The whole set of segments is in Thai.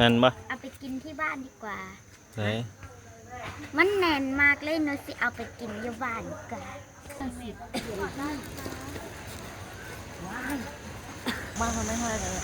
นั่นปะเอาไปกินที่บ้านดีกว่า ไหนมันแน่นมากเลยหนูสิเอาไปกินอยู่บ้านดีกว่ามาทำไม่ให้เลย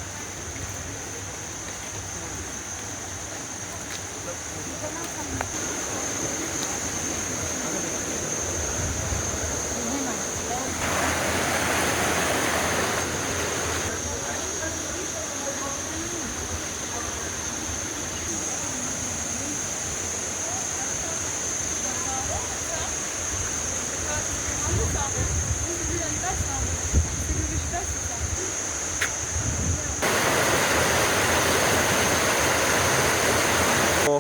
โอ้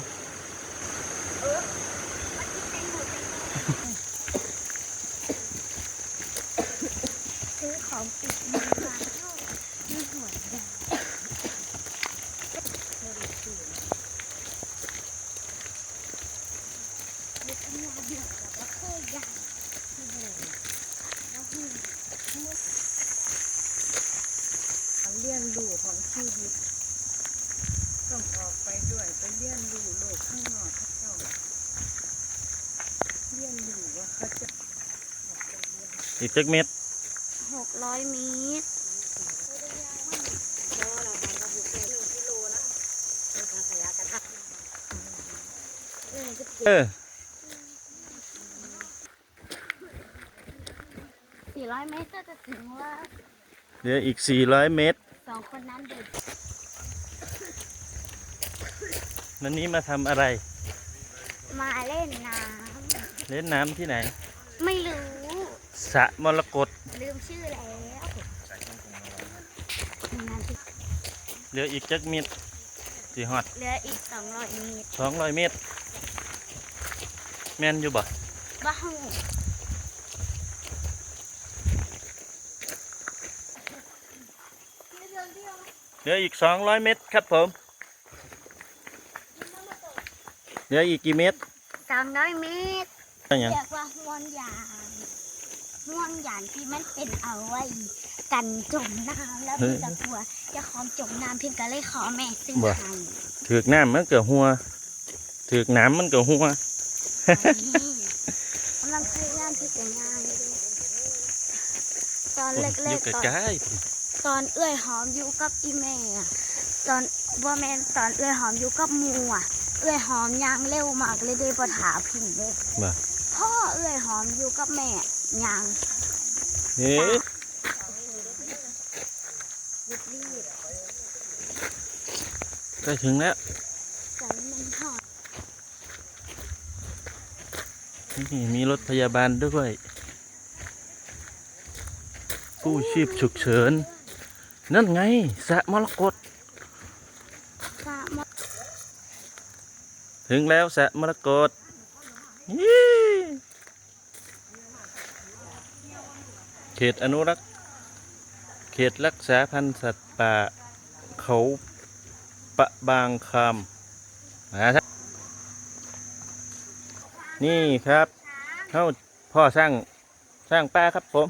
ซื้อของติดมือมาเท่าไม่หัวใหญ่ลูกยาเดือดแล้วก็เคยยาที่เลยแล้วหู เลี้ยงดูของชีวิต ต้องออกไปด้วยไปเลี้ยงดูโลกข้างนอกเขาเจ้าเลี้ยงดูว่าเขาจะออกไปเลี้ยงอีกจักเม็ดหกร้อยเมตรเออสี่ร้อยเมตรก็จะถึงว่าเหลืออีก400เมตร สองคนนั้นเด็กวันนี้มาทำอะไร มาเล่นน้เล่นน้ำที่ไหนำไม่รู้ สระมรกตลืมชื่อแล้วงานที่เหลืออีกจักเม็ดสี่ฮอดเหลืออีกสองร้อยเมตร200เมตร แม่นอยู่บ่บ้างเห ลืออีก200เมตรครับผม เหลืออีกกี่เมตรสองร้อยเมตรอะไรอย่างเรียกว่าห่วงยางห่วงยางที่มันเป็นเอาไว้กันจมน้ำแล้วพี่จะกลัวเจะคอมจมน้ำเพียงก็เลยขอแม่ซื้อให้ถือกน้ำมันก็หัวถือกน้ำมันก็หัวกำลังพยายามที่จะงานอยู่ตอนเล็อยู่กๆตอนใกล้ ตอนเอื้อยหอมอยู่กับอีแม่อะตอนว่าแม่นตอนเอื้อยหอมอยู่กับหมูอะ เอื้อยหอมยางเร็วมากเลยได้ปถาพิงเลยๆบ่พ่อเอื้อยหอมอยู่กับแม่ยางเฮ้ยรีบรีบใกล้ถึงแล้วใจมันหอดนี่มีรถพยาบาลด้วยกู้ชีพฉุกเฉิน นั่นไงสระมรกตสะมดถึงแล้วสระมรกตยี่เขตอนุรักษ์ เขตรักษาพันธุ์สัตว์ป่า เขาปะบางคำนะครับนี่ครับเข้าพ่อสร้างสร้างป้าครับผม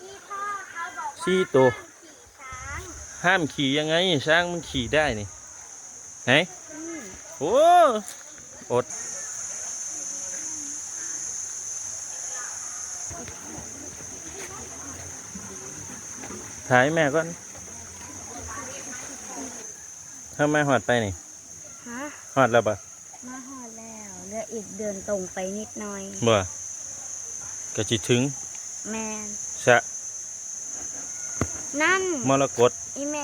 ที่พ่อเขาบอกว่า สี่ตัวขี่ช้างห้ามขี่ยังไง ช้างมันขี่ได้นี่ไหนอืมโอ้อดถ่ายแม่ก่อนทำไมหอดไปนี่ฮะหอดแล้วปะมาหอดแล้วเหลืออีกเดินตรงไปนิดหน่อยบ่ก็จิถึง แมนสระ นั่นมรกตอีแม่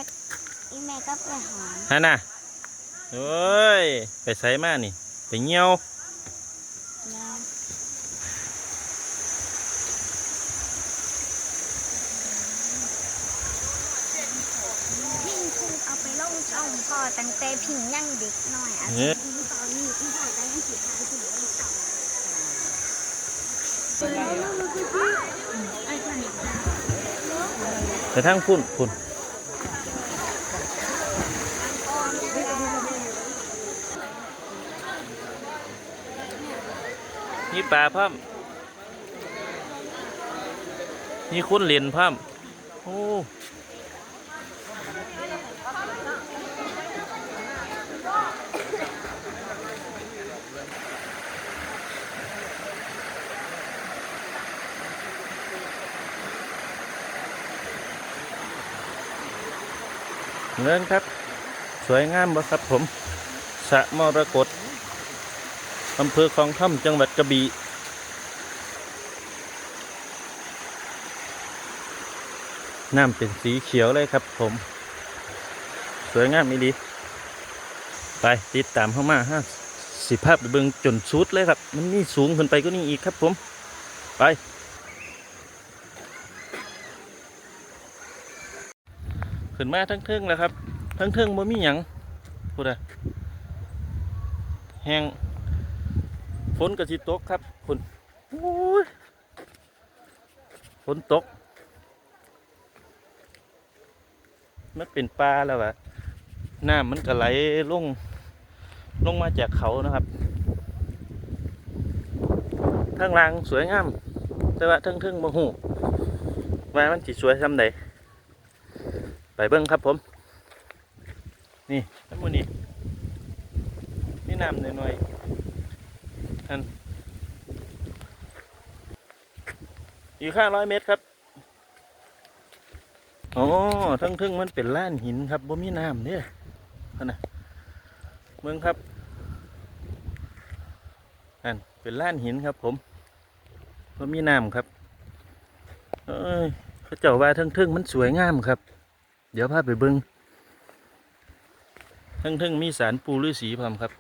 อีแม่ก็ไปหอมฮะน่ะโอ้ย ไปใส่มานี่ ไปเงี้ยวแล้วพิงคุงเอาไปลงช่องพ่อตั้งแต่พิงยังเด็กหน่อยอะเอ๊ะพิงตอนนี้พิงพ่อจะยังขี่ทางถึงวันเสาร์ไปทางพุ่นพุ่นนี่ปลาพ่อมนี่คุณเหรียญพ่อมโอ้ เงินครับ สวยงามบ่ครับผมสะมรกตอำเภอคลองท่อมจังหวัดกระบี่น้ำเป็นสีเขียวเลยครับผม สวยงามอีดี ไปติดตามเข้ามาฮะสิภาพเบิงจนสุดเลยครับ มันนี่สูงขึ้นไปก็นี่อีกครับผม ไป ขึ้นมาทั้งเทิงแล้วครับ ทั้งเทิงบ่มีหยังพูดอะแห้งฝนกระสิตกครับคุณโอ้ยฝนตกมันเป็นปลาแล้วอะน้ำมันก็ไหลลงลงมาจากเขานะครับทางล่างสวยงาม แต่ว่าทั้งเทิงบ่หูว่ามันสิสวยซ้ำใด ไปเบิ้งครับผม นี่น้ำมูนี่นี่น้ำหน่อยๆอันอยู่ข้างร้อยเมตรครับอ๋อทั้งทึ่งมันเป็นล้านหินครับบ่มีน้ำเนี่ยนะเมืองครับอันเป็นล้านหินครับผมบ่มีน้ำครับ เอ้ยเขาเจ้าว่าทั้งทึ่งมันสวยงามครับ เดี๋ยวพาไปเบิ้งทั้งทั้งๆมีสารปูฤาษีพร้อมครับ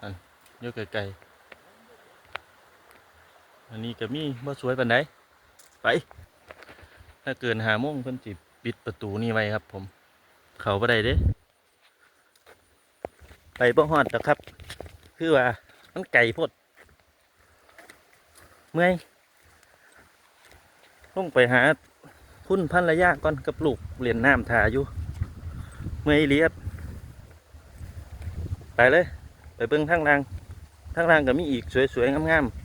อันเยอะไกลๆอันนี้ก็มีบ่สวยปานใดไป ถ้าเกินหาโมงเพิ่นจิปิดประตูนี่ไว้ครับ ผม เขาบ่ได้เด้ ไปบ่ฮอดดอกครับ คือว่ามันไก่พดเมื่อยต้องไปหา คุณพันระยะก่อนกับลูกเรียญน้ำถาอยู่ เมื่อยเลียบไปเลย ไปเบิ่งทางล่างทางล่างก็มีอีกสวยๆงามๆ